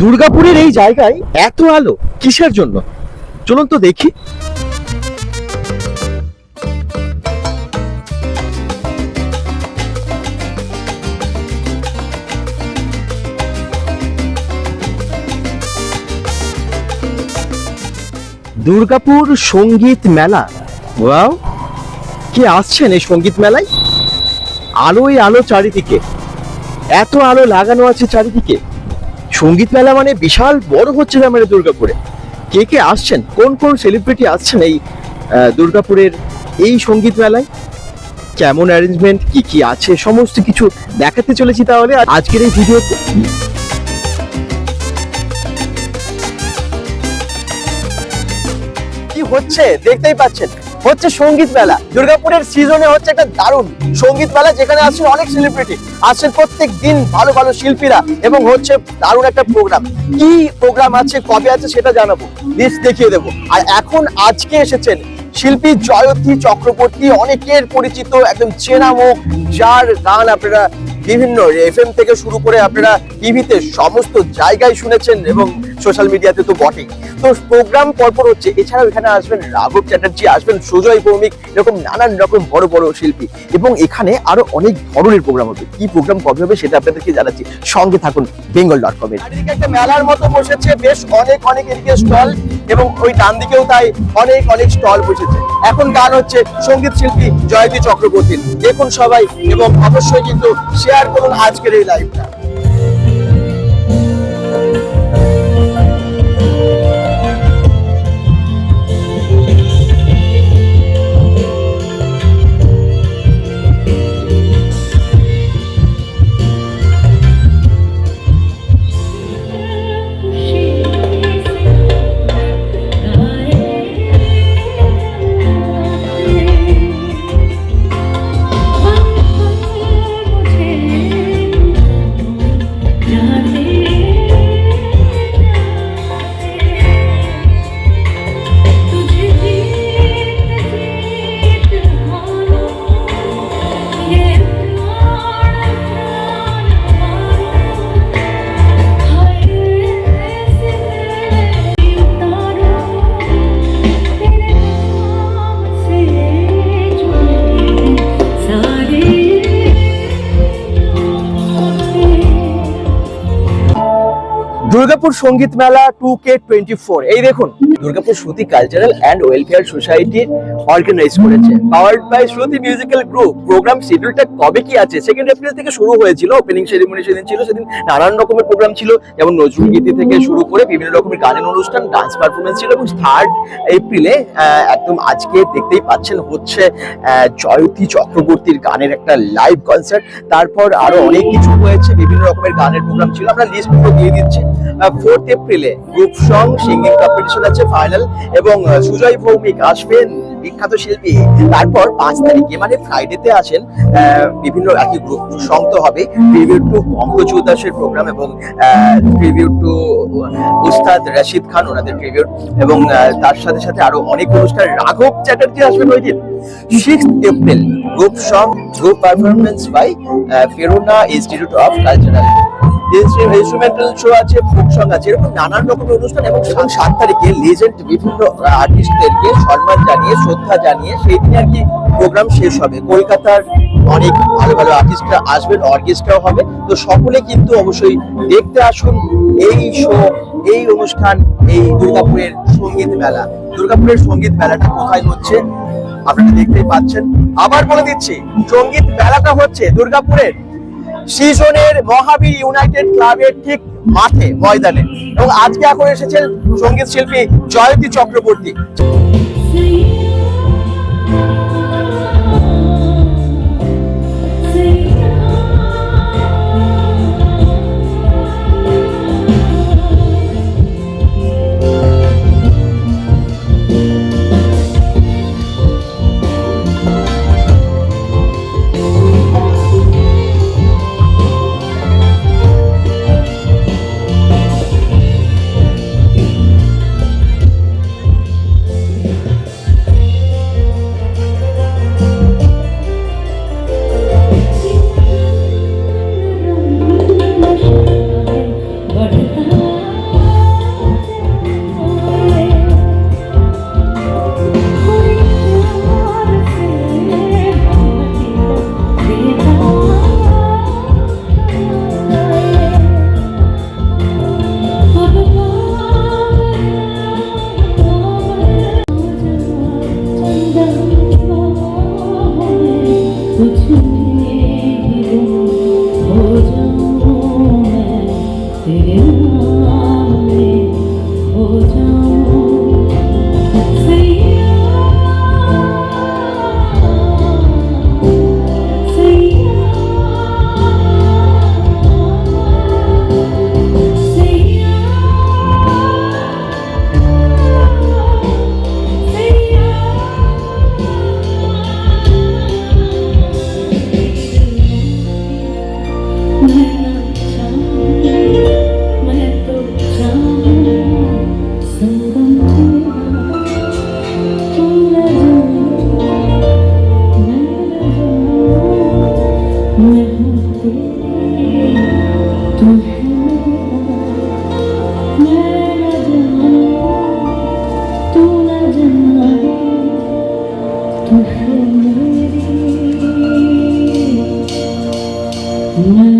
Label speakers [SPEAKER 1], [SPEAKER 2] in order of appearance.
[SPEAKER 1] দুর্গাপুরের এই জায়গায় এত আলো, কিসের জন্য? চলুন তো দেখি। দুর্গাপুর সংগীত মেলা। ওয়াও, কে আসছেন এই সংগীত মেলায়? আলোই আলো চারিদিকে। এত আলো লাগানো আছে চারিদিকে। সংগীত মেলা মানে বিশাল বড় হচ্ছে আমাদের দুর্গাপুরে। কে কে আসছেন? কোন কোন সেলিব্রিটি আসছেন এই দুর্গাপুরের এই সংগীত মেলায়? কেমন অ্যারেঞ্জমেন্ট কি কি আছে? সমস্ত কিছু দেখাতে চলেছি তাহলে আজকের এই ভিডিওতে কি হচ্ছে? দেখতেই পাচ্ছেন। হচ্ছে সংগীত মেলা। দুর্গাপুরের সিজনে হচ্ছে একটা দারুণ সংগীত মেলা, যেখানে আসছেন অনেক সেলিব্রিটি আসছেন প্রত্যেক দিন ভালো ভালো শিল্পীরা এবং হচ্ছে দারুণ একটা প্রোগ্রাম কি প্রোগ্রাম আছে, কবে আছে সেটা জানাব লিস্ট দেখিয়ে দেবো। আর এখন আজকে এসেছেন শিল্পী জয়তী চক্রবর্তী, অনেকের পরিচিত একদম চেনা মুখ যার গান আপনারা বিভিন্ন এফএম থেকে শুরু করে আপনারা টিভিতে সমস্ত জায়গায় শুনেছেন এবং সোশ্যাল মিডিয়াতে তো বটেই। তো প্রোগ্রাম পরপর হচ্ছে, এছাড়াও এখানে আসবেন রাঘব চ্যাটার্জি, আসবেন সুজয় ভৌমিক, এরকম নানান রকম বড় বড় শিল্পী। এবং এখানে আরও অনেক ধরনের প্রোগ্রাম হবে। কি প্রোগ্রাম কবে হবে সেটা আপনাদেরকে জানাচ্ছি। সঙ্গে থাকুন বেঙ্গল ডট কম একটা মেলার মতো বসেছে, বেশ অনেক অনেক এদিকে স্টল, এবং ওই ডান দিকেও তাই অনেক অনেক স্টল বসেছে। এখন গান হচ্ছে সংগীত শিল্পী জয়তী চক্রবর্তীর। দেখুন সবাই, এবং অবশ্যই কিন্তু শেয়ার করুন আজকের এই লাইভটা দুর্গাপুর সংগীত মেলা টু কে টোয়েন্টি ফোর এই দেখুন Durgapur Shruti cultural and welfare society organise করেছে। Powered by Shruti musical group programme শিডিউলটা কবে কি আছে? সেকেন্ড এপ্রিল থেকে শুরু হয়েছিল ওপেনিং সেরিমনি সেদিন ছিল, সেদিন নানান রকমের প্রোগ্রাম ছিল, যেমন নজরুল গীতি থেকে শুরু করে বিভিন্ন রকমের গানের অনুষ্ঠান ডান্স পারফরমেন্স ছিল, এবং থার্ড এপ্রিলে একদম আজকে দেখতেই পাচ্ছেন, হচ্ছে জয়তী চক্রবর্তীর গানের একটা লাইভ কনসার্ট তারপর আরও অনেক কিছু হয়েছে, বিভিন্ন রকমের গানের প্রোগ্রাম ছিল। আমরা লিস্ট দিয়ে দিচ্ছি। ফোর্থ এপ্রিলে গ্রুপ সং সিঙ্গিং কম্পিটিশন আছে ফাইনাল এবং সুজয় ভৌমিক আসবেন বিখ্যাত শিল্পী। তারপর পাঁচ তারিখে মানে ফ্রাইডেতে আসেন বিভিন্ন একই গ্রুপ। সং তো হবে ট্রিবিউট টু পঙ্কজ উদাসের প্রোগ্রাম এবং ট্রিবিউট টু উস্তাদ রশিদ খান ওনাদের ট্রিবিউট এবং তার সাথে সাথে আরও অনেক অনুষ্ঠান। রাঘব চ্যাটার্জি আসবেন ওই দিন। Six April group song group performance by ফেরোনা institute of cultural instrumental show আছে ফোক সং আছে, এরকম নানান রকমের অনুষ্ঠান এবং সাত তারিখে লেজেন্ড বিভিন্ন আর্টিস্টদেরকে সম্মান জানিয়ে, শ্রদ্ধা জানিয়ে সেই দিনে আর কি প্রোগ্রাম শেষ হবে। কলকাতার অনেক ভালো ভালো আর্টিস্টরা আসবেন অর্কেস্ট্রাও হবে। তো সকলে কিন্তু অবশ্যই দেখতে আসুন এই শো এই অনুষ্ঠান, এই দুর্গাপুরের সংগীত মেলা। দুর্গাপুরের সংগীত মেলাটা কোথায় হচ্ছে আপনারা দেখতেই পাচ্ছেন। আবার বলে দিচ্ছি, সংগীত মেলাটা হচ্ছে দুর্গাপুরের সিজনের মহাবীর ইউনাইটেড ক্লাবের ঠিক মাঠে ময়দানে। এবং আজকে এখন এসেছেন সংগীত শিল্পী জয়ন্তী চক্রবর্তী।
[SPEAKER 2] between Мы